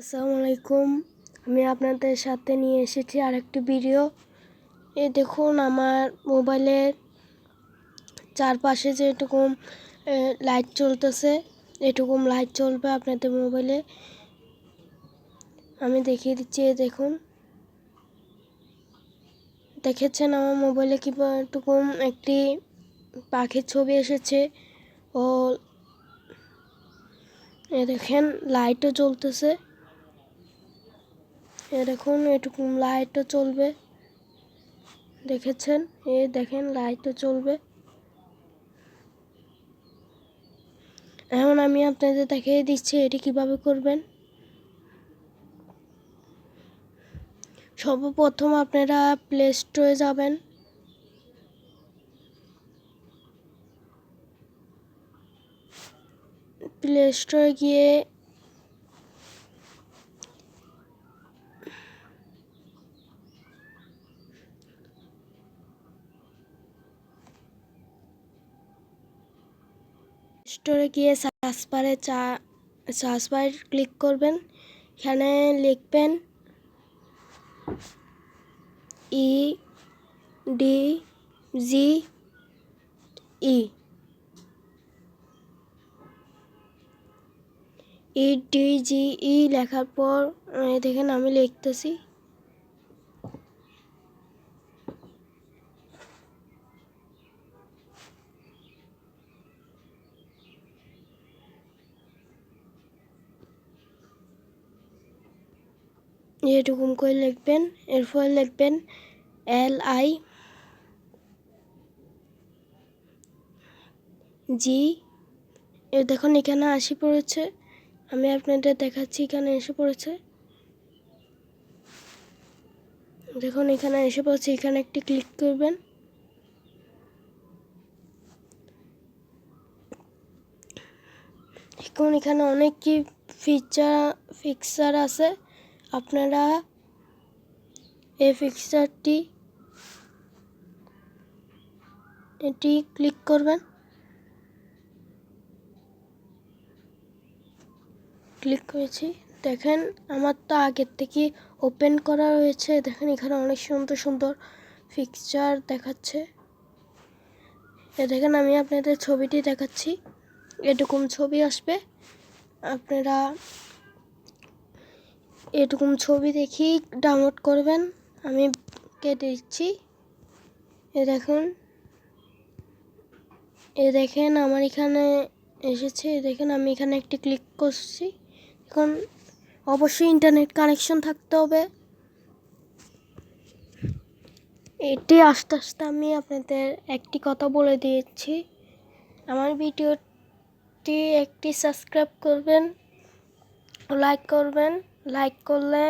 আসসালামু আলাইকুম আমি আপনাদের সাথে নিয়ে এসেছি আরেকটি ভিডিও। এ দেখুন, আমার মোবাইলের চারপাশে যেটুকু লাইট চলতেছে এটুকু লাইট চলবে আপনাদের মোবাইলে। আমি দেখিয়ে দিচ্ছি এ দেখুন। দেখেছেন আমার মোবাইলে কীরকম একটি পাখির ছবি এসেছে? ও, এ দেখেন, লাইটও জ্বলতেছে। এ দেখুন, এটুকু লাইটও চলবে। দেখেছেন? এ দেখেন, লাইটও চলবে। এখন আমি আপনাদের দেখিয়ে দিচ্ছি এটি কীভাবে করবেন। সর্বপ্রথম আপনারা প্লে স্টোরে যাবেন। প্লে স্টোরে গিয়ে স্টোরে গিয়ে সার্চ বারে চা সার্চ ক্লিক করবেন। এখানে লিখবেন ই ডি জি ই ই ডি জি ই লেখার পর দেখেন আমি লিখতেছি। এরকম করে লিখবেন। এরপর লিখবেন এল আই জি দেখুন, এখানে আসি পড়েছে। আমি আপনাদের দেখাচ্ছি, এখানে এসে পড়েছে। দেখুন, এখানে এসে পড়েছে। এখানে একটি ক্লিক করবেন। এখন এখানে অনেক কি ফিচার ফিক্সার আছে। আপনারা এই ফিক্সারটি এটি ক্লিক করবেন। ক্লিক করেছি। দেখেন, আমার তো আগের থেকে ওপেন করা রয়েছে। দেখেন, এখানে অনেক সুন্দর সুন্দর পিকচার দেখাচ্ছে। এ দেখেন, আমি আপনাদের ছবিটি দেখাচ্ছি। এরকম ছবি আসবে। আপনারা এরকম ছবি দেখি ডাউনলোড করবেন। আমি কেটে দিচ্ছি এ দেখুন। এ দেখেন, আমার এখানে এসেছে। দেখেন, আমি এখানে একটি ক্লিক করছি। এখন অবশ্যই ইন্টারনেট কানেকশন থাকতে হবে। এটি আস্তে আস্তে আমি আপনাদের একটি কথা বলে দিয়েছি। আমার ভিডিওটি একটি সাবস্ক্রাইব করবেন লাইক করবেন। লাইক করলে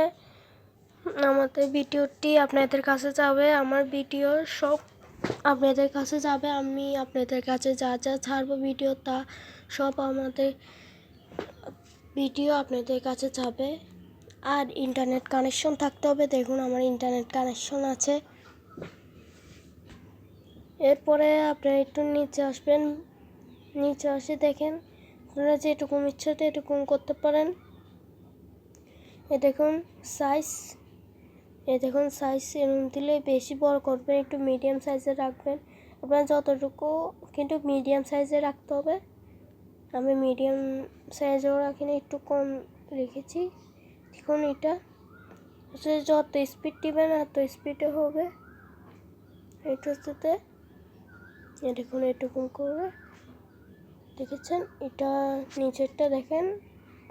আমাদের ভিডিওটি আপনাদের কাছে যাবে, আমার ভিডিও সব আপনাদের কাছে যাবে, আমি আপনাদের কাছে যা যা ছাড়বো ভিডিও তা সব আমাদের ভিডিও আপনাদের কাছে যাবে। আর ইন্টারনেট কানেকশন থাকতে হবে, দেখুন আমার ইন্টারনেট কানেকশন আছে। এরপরে আপনারা একটু নিচে আসবেন, নিচে আসে দেখেন, আপনারা যেটুকুন ইচ্ছা এটুকুন করতে পারেন। এ দেখুন সাইজ এ দেখুন সাইজ এরকম দিলে বেশি বড় করবেন, একটু মিডিয়াম সাইজে রাখবেন। আপনার যতটুকু কিন্তু মিডিয়াম সাইজে রাখতে হবে। আমি মিডিয়াম সাইজেও রাখিনি, একটু কম রেখেছি। দেখুন এটা। হচ্ছে যত স্পিড দিবেন এত স্পিডে হবে। এটাতে দেখুন, এটুকুন করবে দেখেছেন? এটা নিচেরটা দেখেন।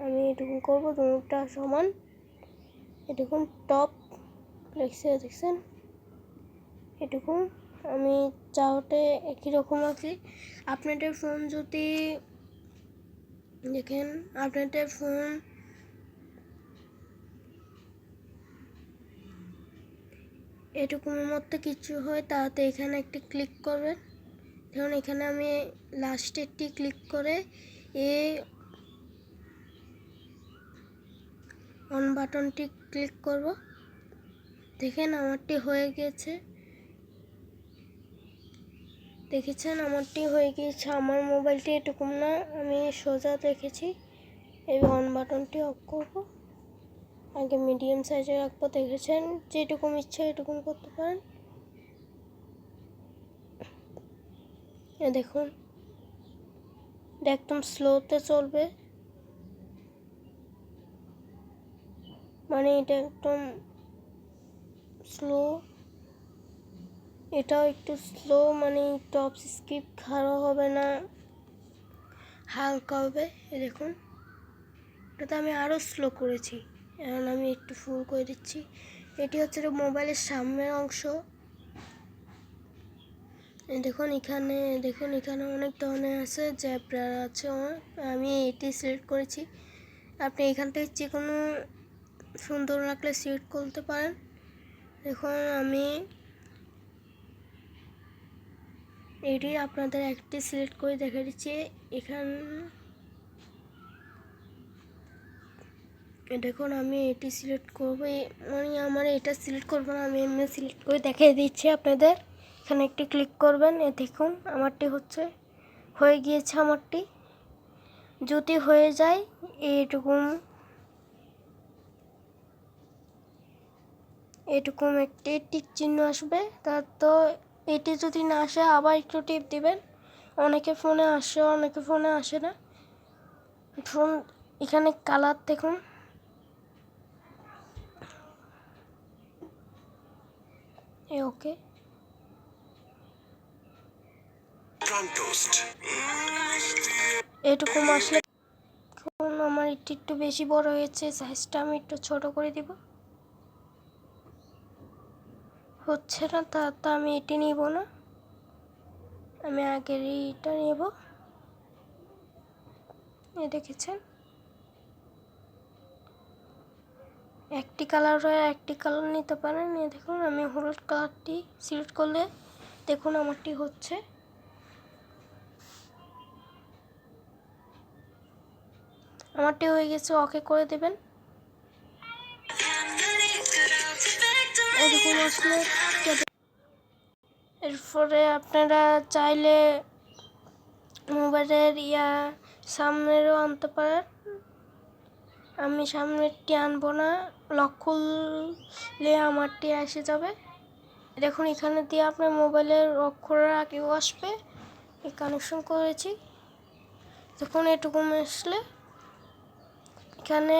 আমি এটুকুন করব, দুটা সমান। এটুকুন টপ লেখছে দেখছেন? এটুকুন। আমি চাওটে একই রকম আছি। আপনাদের ফোন যদি দেখেন, আপনাদের ফোন এটুকুনের মধ্যে কিছু হয়, তাতে এখানে একটি ক্লিক করবেন। ধরুন, এখানে আমি লাস্টেরটি ক্লিক করে এ অন বাটনটি ক্লিক করব। দেখেন আমারটি হয়ে গেছে। দেখেছেন আমারটি হয়ে গিয়েছে। আমার মোবাইলটি এটুকুন না, আমি সোজা দেখেছি। এই অন বাটনটি অফ করব। আগে মিডিয়াম সাইজে রাখব। দেখেছেন? যেটুকুন ইচ্ছা এটুকুন করতে পারেন। দেখুন একদম স্লোতে চলবে। মানে এটা একদম স্লো এটাও একটু স্লো মানে টপ স্কিপ খারাপ হবে না, হালকা হবে দেখুন। এটাতে আমি আরও স্লো করেছি, এখন আমি একটু ফুল করে দিচ্ছি। এটি হচ্ছে মোবাইলের সামনের অংশ। দেখুন এখানে দেখুন এখানে অনেক ধরনের আছে জ্যাব্রার আছে। আমি এটি সিলেক্ট করেছি। আপনি এখান থেকে যে কোনো সুন্দর রাখলে সিলেক্ট করতে পারেন। দেখুন আমি এটি আপনাদের একটি সিলেক্ট করে দেখে দিচ্ছি। এখান দেখুন, আমি এটি সিলেক্ট করব। মানে আমার এটা সিলেক্ট করব না, আমি এমনি সিলেক্ট করে দেখিয়ে দিচ্ছি আপনাদের। এখানে একটি ক্লিক করবেন, এ দেখুন, আমারটি হচ্ছে, হয়ে গিয়েছে আমারটি। যদি হয়ে যায় এইটুকুন এটুকুন একটি টিক চিহ্ন আসবে। তার তো এটি যদি না আসে, আবার একটু টিপ দিবেন। অনেকে ফোনে আসে, অনেকে ফোনে আসে না। ফোন, এখানে কালার দেখুন। এ, ওকে। এটুকু আসলে আমার একটু একটু বেশি বড় হয়েছে সাইজটা আমি একটু ছোট করে দিব। হচ্ছে না, তা, তো আমি এটি নিব না। আমি আগের এইটা নেব। এ দেখেছেন? একটি কালার হয় একটি কালার নিতে পারেন। এ দেখুন, আমি হলুদ কালারটি সিলেক্ট করলে দেখুন আমারটি হচ্ছে। আমারটি হয়ে গেছে, ওকে করে দেবেন। এরকম আসলে এরপরে আপনারা চাইলে মোবাইলের ইয়া সামনেরও আনতে পারেন। আমি সামনেরটি আনব না, লক খুললে আমারটি এসে যাবে। দেখুন, এখানে দিয়ে আপনার মোবাইলের অক্ষরের আগেও আসবে। এই কানেকশন করেছি। দেখুন, এটুকু আসলে এখানে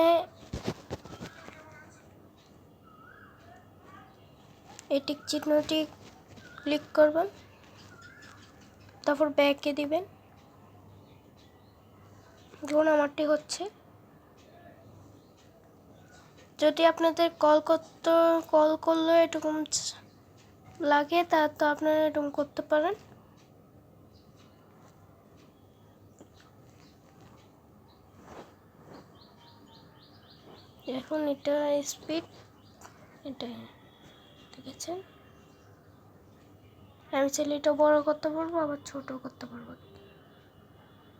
এই টিক চিহ্নটি ক্লিক করবেন, তারপর ব্যাকে দিবেন। ধরুন আমারটি হচ্ছে। যদি আপনাদের কল করতে, কল করলে এরকম লাগে, তা তো আপনারা এরকম করতে পারেন। এখন এটা স্পিড এটা দেখেছেন আমি চাইলে এটা বড় করতে পারব, আবার ছোট করতে পারব।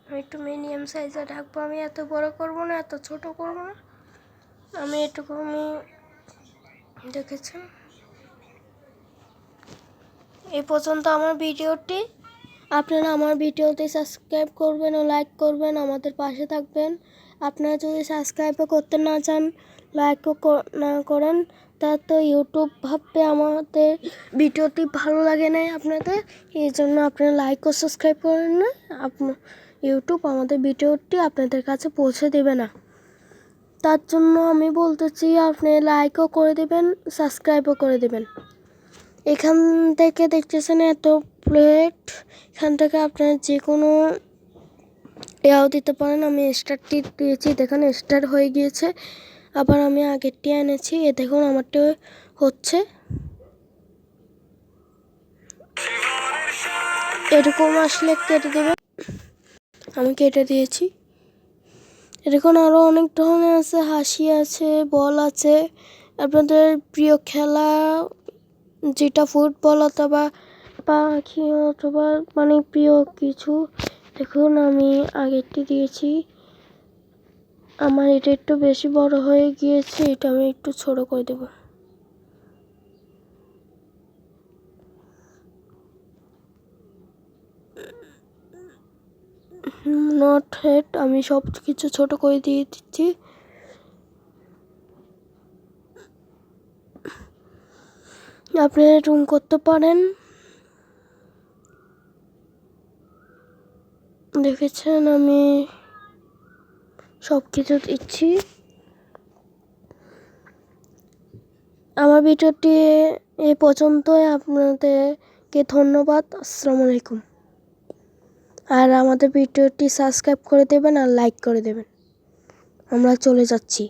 আমি একটু মিডিয়াম সাইজে রাখব আমি এত বড় করব না, এত ছোট করব না। আমি এটুকু আমি দেখেছেন এই পর্যন্ত আমার ভিডিওটি। আপনারা আমার ভিডিওতে সাবস্ক্রাইব করবেন ও লাইক করবেন, আমাদের পাশে থাকবেন। আপনারা যদি সাবস্ক্রাইবও করতে না চান লাইকও না করেন তা তো ইউটিউব ভাববে আমাদের ভিডিওটি ভালো লাগে নাই আপনাদের, এই জন্য আপনারা লাইক ও সাবস্ক্রাইব করেন না। ইউটিউব আমাদের ভিডিওটি আপনাদের কাছে পৌঁছে দেবে না। তার জন্য আমি বলতেছি আপনি লাইকও করে দেবেন সাবস্ক্রাইবও করে দেবেন। এখান থেকে দেখতেছেন এত প্লেট এখান থেকে আপনার যে কোনো ইয়াও দিতে পারেন। আমি স্টারটি দিয়েছি, দেখুন স্টার হয়ে গিয়েছে। আবার আমি আগেরটি এনেছি, এ দেখুন আমারটি হচ্ছে। এরকম আসলে কেটে দেবে। আমি কেটে দিয়েছি। এরকম আরও অনেক ধরনের আছে, হাসি আছে, বল আছে। আপনাদের প্রিয় খেলা, যেটা ফুটবল অথবা পাখি অথবা মানে প্রিয় কিছু, দেখুন আমি আগেরটি দিয়েছি। আমার এটা একটু বেশি বড় হয়ে গিয়েছে, এটা আমি একটু ছোট করে দেব। নট হেড আমি সব কিছু ছোট করে দিয়ে দিচ্ছি। আপনি রুম করতে পারেন। দেখেছেন আমি সব কিছু দিচ্ছি। আমার ভিডিওটি এ পর্যন্তই। আপনাদেরকে ধন্যবাদ। আসসালামু আলাইকুম। আর আমাদের ভিডিওটি সাবস্ক্রাইব করে দেবেন আর লাইক করে দেবেন। আমরা চলে যাচ্ছি।